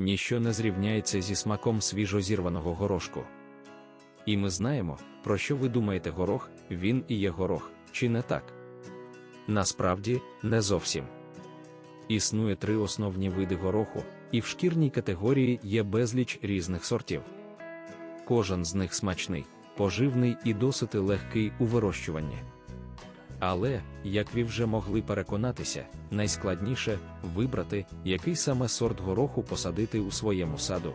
ніщо не зрівняється зі смаком свіжозірваного горошку. І ми знаємо, про що ви думаєте горох, він і є горох, чи не так? Насправді, не зовсім. Існує три основні види гороху, і в шкірній категорії є безліч різних сортів. Кожен з них смачний, поживний і досить легкий у вирощуванні. Але, як ви вже могли переконатися, найскладніше вибрати, який саме сорт гороху посадити у своєму саду.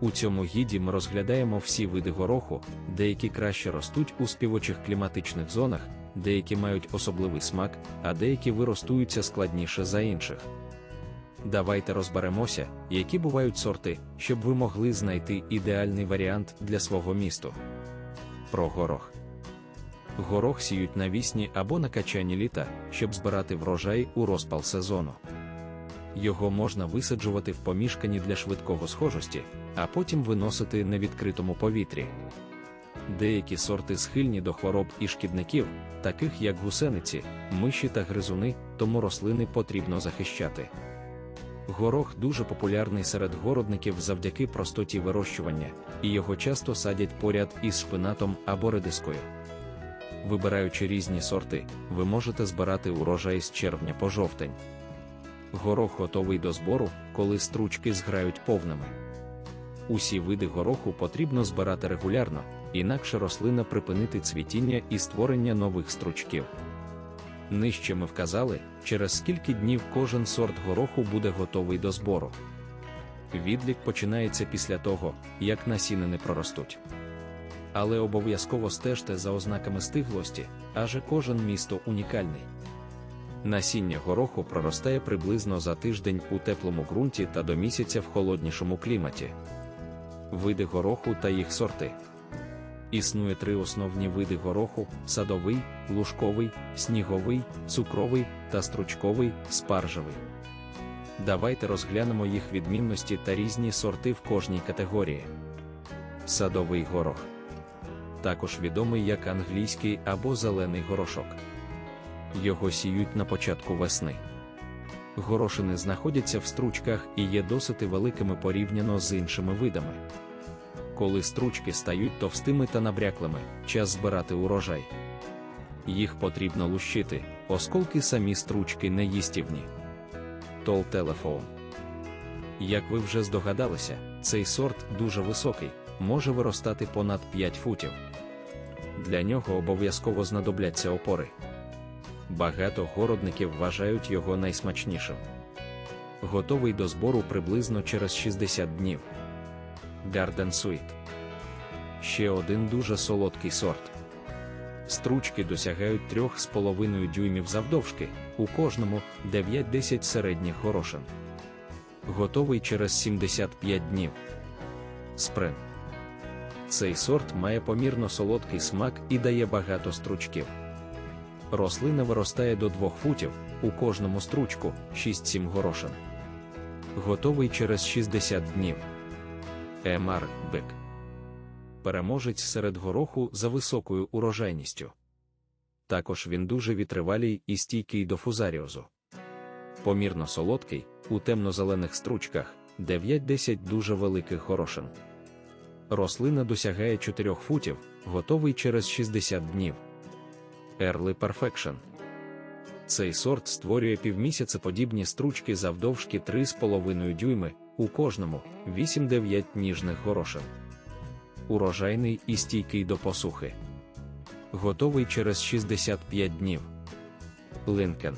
У цьому гіді ми розглядаємо всі види гороху, деякі краще ростуть у співочих кліматичних зонах, деякі мають особливий смак, а деякі виростуються складніше за інших. Давайте розберемося, які бувають сорти, щоб ви могли знайти ідеальний варіант для свого місту. Про горох. Горох сіють навісні або на качані літа, щоб збирати врожай у розпал сезону. Його можна висаджувати в помішканні для швидкого схожості, а потім виносити на відкритому повітрі. Деякі сорти схильні до хвороб і шкідників, таких як гусениці, миші та гризуни, тому рослини потрібно захищати. Горох дуже популярний серед городників завдяки простоті вирощування, і його часто садять поряд із шпинатом або редискою. Вибираючи різні сорти, ви можете збирати урожай з червня по жовтень. Горох готовий до збору, коли стручки зграють повними. Усі види гороху потрібно збирати регулярно, інакше рослина припинити цвітіння і створення нових стручків. Нижче ми вказали, через скільки днів кожен сорт гороху буде готовий до збору. Відлік починається після того, як насінини проростуть. Але обов'язково стежте за ознаками стиглості, адже кожен місто унікальний. Насіння гороху проростає приблизно за тиждень у теплому ґрунті та до місяця в холоднішому кліматі. Види гороху та їх сорти. Існує три основні види гороху: садовий, лужковий, сніговий, цукровий та стручковий, спаржевий. Давайте розглянемо їх відмінності та різні сорти в кожній категорії. Садовий горох. Також відомий як англійський або зелений горошок. Його сіють на початку весни. Горошини знаходяться в стручках і є досить великими порівняно з іншими видами. Коли стручки стають товстими та набряклими, час збирати урожай. Їх потрібно лущити, оскільки самі стручки не їстівні. Тол телефон. Як ви вже здогадалися, цей сорт дуже високий, може виростати понад 5 футів. Для нього обов'язково знадобляться опори. Багато городників вважають його найсмачнішим. Готовий до збору приблизно через 60 днів. Garden Sweet. Ще один дуже солодкий сорт. Стручки досягають 3,5 дюймів завдовжки, у кожному 9-10 середніх горошин. Готовий через 75 днів. Сприн. Цей сорт має помірно солодкий смак і дає багато стручків. Рослина виростає до 2 футів, у кожному стручку 6-7 горошин. Готовий через 60 днів. Емар Бек. Переможець серед гороху за високою урожайністю. Також він дуже вітривалій і стійкий до фузаріозу. Помірно солодкий, у темно-зелених стручках 9-10 дуже великих горошин. Рослина досягає 4 футів, готовий через 60 днів. Early Perfection. Цей сорт створює півмісяцеподібні стручки завдовжки 3,5 дюйми, у кожному 8-9 ніжних горошин. Урожайний і стійкий до посухи. Готовий через 65 днів. Линкен.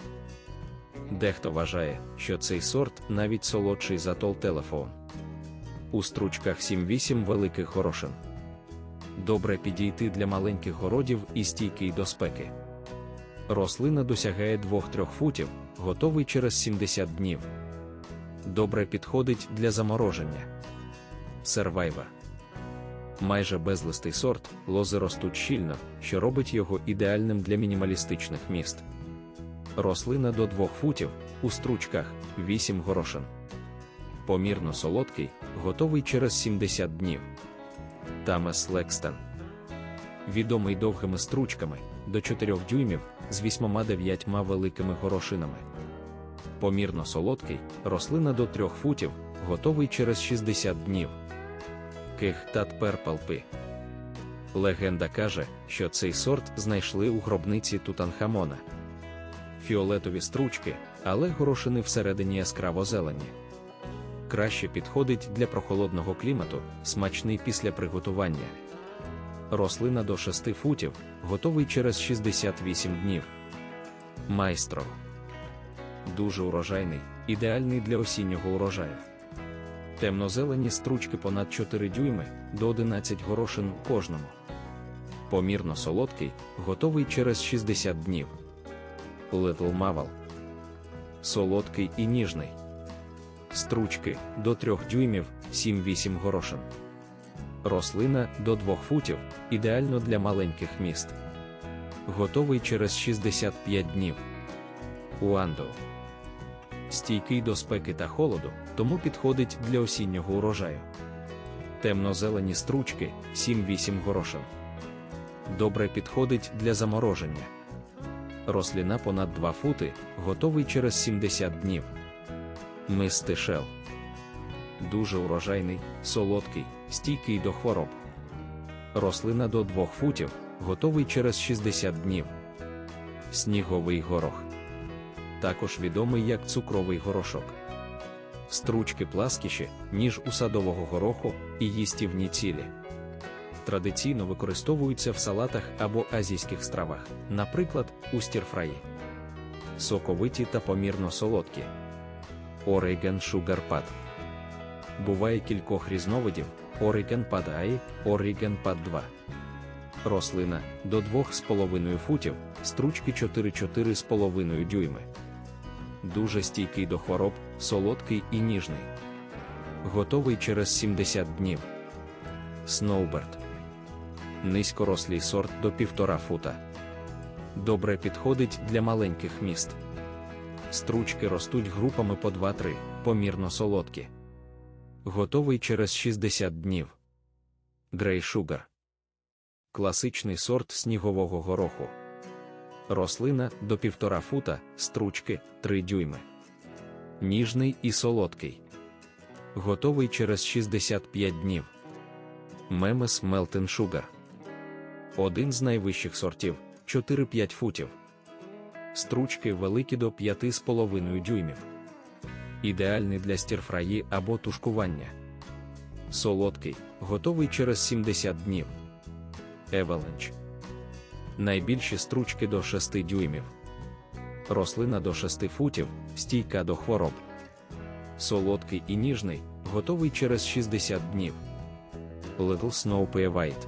Дехто вважає, що цей сорт навіть солодший за тол телефон. У стручках 7-8 великих горошин. Добре підійти для маленьких городів і стійкий до спеки. Рослина досягає 2-3 футів, готовий через 70 днів. Добре підходить для замороження. Сервайвер. Майже безлистий сорт, лози ростуть щільно, що робить його ідеальним для мінімалістичних міст. Рослина до 2 футів, у стручках 8 горошин. Помірно солодкий, готовий через 70 днів. Тамес Лекстен. Відомий довгими стручками до 4 дюймів з 8-9 великими горошинами. Помірно солодкий, рослина до 3 футів, готовий через 60 днів. Кех Тат Перпалпи. Легенда каже, що цей сорт знайшли у гробниці Тутанхамона. Фіолетові стручки, але горошини всередині яскраво зелені. Краще підходить для прохолодного клімату, смачний після приготування. Рослина до 6 футів, готовий через 68 днів. Майстро. Дуже урожайний, ідеальний для осіннього урожаю. Темнозелені стручки понад 4 дюйми до 11 горошин у кожному. Помірно солодкий, готовий через 60 днів. Little Maval. Солодкий і ніжний. Стручки до 3 дюймів 7-8 горошин. Рослина до 2 футів, ідеально для маленьких міст. Готовий через 65 днів. Уандо. Стійкий до спеки та холоду, тому підходить для осіннього урожаю. Темно-зелені стручки 7-8 горошин. Добре підходить для замороження. Рослина понад 2 фути, готовий через 70 днів. Мистишел. Дуже урожайний, солодкий, стійкий до хвороб. Рослина до 2 футів, готовий через 60 днів. Сніговий горох. Також відомий як цукровий горошок. Стручки пласкіші, ніж у садового гороху, і їстівні цілі. Традиційно використовуються в салатах або азійських стравах, наприклад, у стірфраї. Соковиті та помірно солодкі. Oregon Sugar Pad. Буває кількох різновидів Oregon Pad I, Oregon Pad 2. Рослина до 2,5 футів, стручки 4-4,5 дюйми. Дуже стійкий до хвороб, солодкий і ніжний. Готовий через 70 днів. Snowbird. Низькорослий сорт до 1,5 фута. Добре підходить для маленьких міст. Стручки ростуть групами по 2-3, помірно солодкі. Готовий через 60 днів. Грей Шугар. Класичний сорт снігового гороху. Рослина до 1,5 фута, стручки 3 дюйми. Ніжний і солодкий. Готовий через 65 днів. Мемес Мелтен Шугар. Один з найвищих сортів 4-5 футів. Стручки великі до 5,5 дюймів. Ідеальний для стірфраї або тушкування. Солодкий, готовий через 70 днів. Евеленч. Найбільші стручки до 6 дюймів. Рослина до 6 футів, стійка до хвороб. Солодкий і ніжний, готовий через 60 днів. Little Snow Pea White.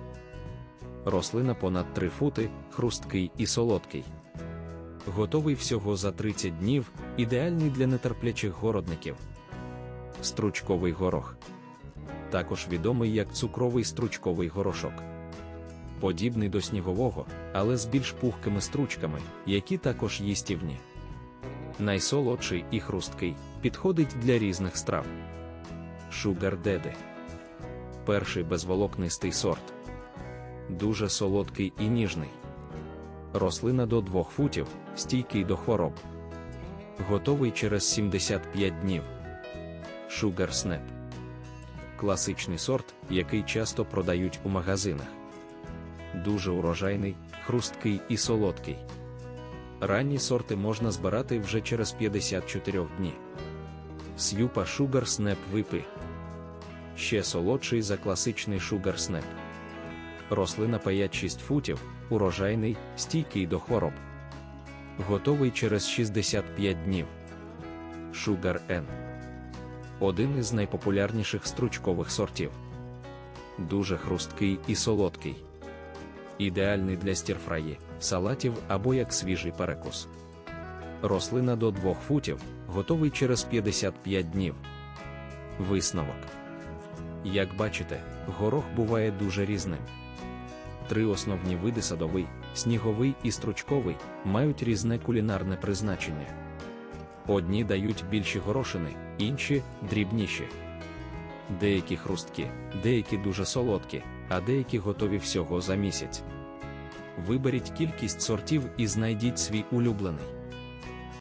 Рослина понад 3 фути, хрусткий і солодкий. Готовий всього за 30 днів, ідеальний для нетерплячих городників. Стручковий горох. Також відомий як цукровий стручковий горошок. Подібний до снігового, але з більш пухкими стручками, які також їстівні. Найсолодший і хрусткий підходить для різних страв. Шугар Деде. Перший безволокнистий сорт. Дуже солодкий і ніжний. Рослина до 2 футів, стійкий до хвороб. Готовий через 75 днів. Sugar Snap. Класичний сорт, який часто продають у магазинах. Дуже урожайний, хрусткий і солодкий. Ранні сорти можна збирати вже через 54 дні. С'юпа Sugar Snap випи. Ще солодший за класичний Sugar Snap. Рослина 5-6 футів, урожайний, стійкий до хвороб. Готовий через 65 днів. Sugar N. Один із найпопулярніших стручкових сортів. Дуже хрусткий і солодкий. Ідеальний для стірфраї, салатів або як свіжий перекус. Рослина до 2 футів, готовий через 55 днів. Висновок. Як бачите, горох буває дуже різним. Три основні види садовий, сніговий і стручковий мають різне кулінарне призначення. Одні дають більші горошини, інші дрібніші. Деякі хрусткі, деякі дуже солодкі, а деякі готові всього за місяць. Виберіть кількість сортів і знайдіть свій улюблений.